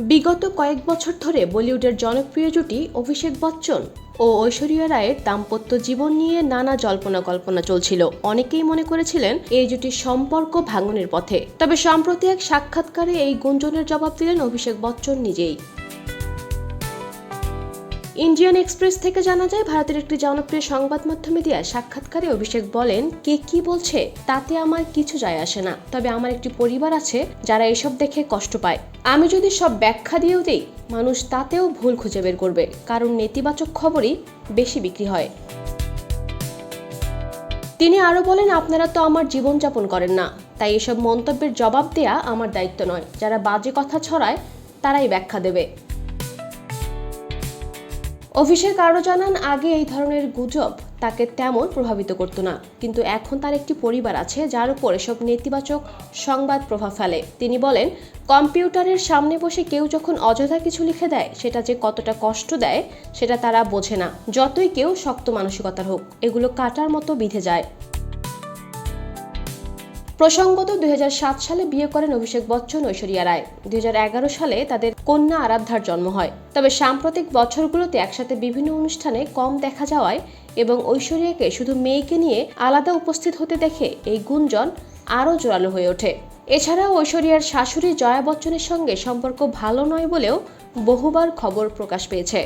বিগত কয়েক বছর ধরে বলিউডের জনপ্রিয় জুটি অভিষেক বচ্চন ও ঐশ্বরিয়া রায়ের দাম্পত্য জীবন নিয়ে নানা জল্পনা কল্পনা চলছিল। অনেকেই মনে করেছিলেন এই জুটির সম্পর্ক ভাঙনের পথে। তবে সম্প্রতি এক সাক্ষাৎকারে এই গুঞ্জনের জবাব দিলেন অভিষেক বচ্চন নিজেই। ইন্ডিয়ান এক্সপ্রেস থেকে জানা যায়, ভারতের একটি জনপ্রিয় সংবাদ মাধ্যমে দেওয়া সাক্ষাৎকারে অভিষেক বলেন, কে কি বলছে তাতে আমার কিছু যায় আসে না। তবে আমার একটি পরিবার আছে যারা এসব দেখে কষ্ট পায়। আমি যদি সব ব্যাখ্যা দিয়েও দেই, মানুষ তাতেও ভুল খুঁজে বের করবে, কারণ নেতিবাচক খবরই বেশি বিক্রি হয়। তিনি আরও বলেন, আপনারা তো আমার জীবনযাপন করেন না। তাই এসব মন্তব্যের জবাব দেয়া আমার দায়িত্ব নয়। যারা বাজে কথা ছড়ায়, তারাই ব্যাখ্যা দেবে। অভিষেক আরও জানান, আগে এই ধরনের গুজব তাকে তেমন প্রভাবিত করতো না। কিন্তু এখন তার একটি পরিবার আছে, যার উপর এসব নেতিবাচক সংবাদ প্রভাব ফেলে। তিনি বলেন, কম্পিউটারের সামনে বসে কেউ যখন অযথা কিছু লিখে দেয়, সেটা যে কতটা কষ্ট দেয়, সেটা তারা বোঝে না। যতই কেউ শক্ত মানসিকতার হোক, এগুলো কাটার মতো বিধে যায়। প্রসঙ্গত দুই হাজার সাত সালে বিয়ে করেন অভিষেক বচ্চন ঐশ্বরিয়া রায়। দুই হাজার এগারো সালে তাদের কন্যা আরাধ্যার জন্ম হয়। তবে সাম্প্রতিক বছরগুলোতে একসাথে বিভিন্ন অনুষ্ঠানে কম দেখা যাওয়ায় এবং ঐশ্বরিয়াকে শুধু মেয়েকে নিয়ে আলাদা উপস্থিত হতে দেখে এই গুঞ্জন আরও জোরালো হয়ে ওঠে। এছাড়াও ঐশ্বরিয়ার শাশুড়ি জয়া বচ্চনের সঙ্গে সম্পর্ক ভালো নয় বলেও বহুবার খবর প্রকাশ পেয়েছে।